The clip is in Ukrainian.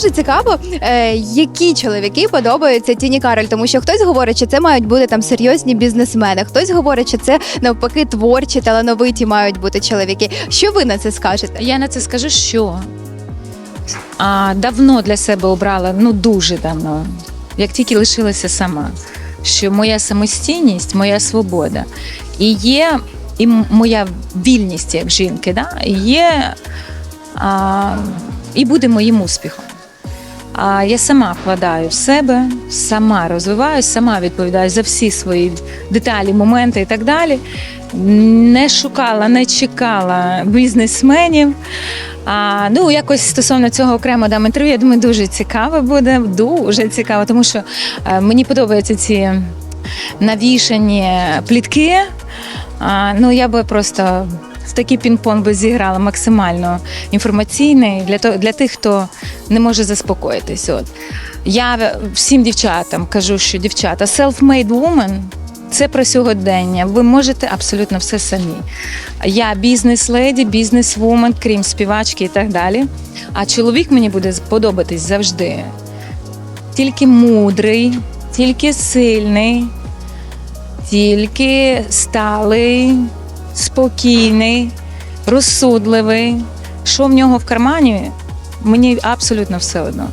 дуже цікаво, е, які чоловіки подобаються Тіні Кароль, тому що хтось говорить, що це мають бути там серйозні бізнесмени, хтось говорить, що це навпаки творчі, талановиті мають бути чоловіки. Що ви на це скажете? Я на це скажу, що а, давно для себе обрала, ну дуже давно, як тільки лишилася сама, що моя самостійність, моя свобода і є і моя вільність як жінки, да, є а, і буде моїм успіхом. А я сама вкладаю в себе, сама розвиваюсь, сама відповідаю за всі свої деталі, моменти і так далі. Не шукала, не чекала бізнесменів. А, ну, якось стосовно цього окремо дам інтерв'ю. Я думаю, дуже цікаво буде, дуже цікаво, тому що е, мені подобаються ці навішані плітки. А, ну, я би просто такий пінг-понг би зіграла максимально інформаційний для, того, для тих, хто не може заспокоїтись. От. Я всім дівчатам кажу, що дівчата, self-made woman – це про сьогодення. Ви можете абсолютно все самі. Я бізнес-леді, бізнес-вумен, крім співачки і так далі. А чоловік мені буде подобатись завжди. Тільки мудрий, тільки сильний, тільки сталий, спокійний, розсудливий. Що в нього в кармані, мені абсолютно все одно.